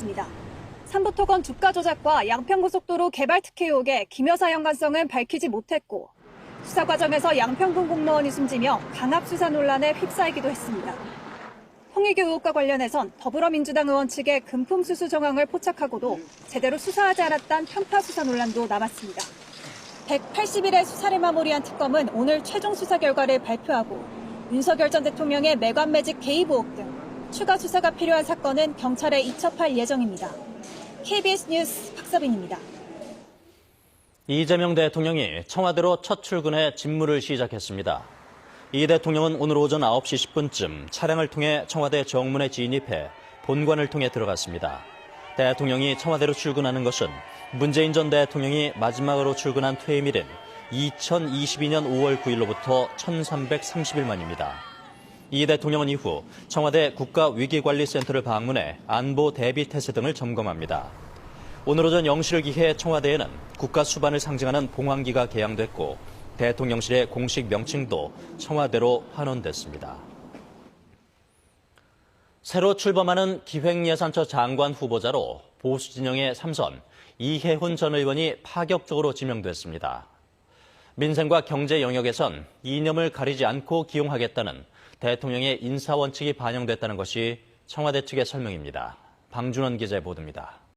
밝혔습니다. 삼부토건 주가 조작과 양평고속도로 개발 특혜 의혹의 김 여사 연관성은 밝히지 못했고 수사 과정에서 양평군 공무원이 숨지며 강압 수사 논란에 휩싸이기도 했습니다. 홍익규 의혹과 관련해선 더불어민주당 의원 측의 금품 수수 정황을 포착하고도 제대로 수사하지 않았다는 편파 수사 논란도 남았습니다. 180일의 수사를 마무리한 특검은 오늘 최종 수사 결과를 발표하고 윤석열 전 대통령의 매관 매직 개입 의혹 등 추가 수사가 필요한 사건은 경찰에 이첩할 예정입니다. KBS 뉴스 박서빈입니다. 이재명 대통령이 청와대로 첫 출근해 직무를 시작했습니다. 이 대통령은 오늘 오전 9시 10분쯤 차량을 통해 청와대 정문에 진입해 본관을 통해 들어갔습니다. 대통령이 청와대로 출근하는 것은 문재인 전 대통령이 마지막으로 출근한 퇴임일인 2022년 5월 9일로부터 1330일 만입니다. 이 대통령은 이후 청와대 국가위기관리센터를 방문해 안보 대비 태세 등을 점검합니다. 오늘 오전 0시를 기해 청와대에는 국가 수반을 상징하는 봉황기가 개양됐고 대통령실의 공식 명칭도 청와대로 환원됐습니다. 새로 출범하는 기획예산처 장관 후보자로 보수 진영의 삼선 이혜훈 전 의원이 파격적으로 지명됐습니다. 민생과 경제 영역에선 이념을 가리지 않고 기용하겠다는 대통령의 인사 원칙이 반영됐다는 것이 청와대 측의 설명입니다. 방준원 기자의 보도입니다.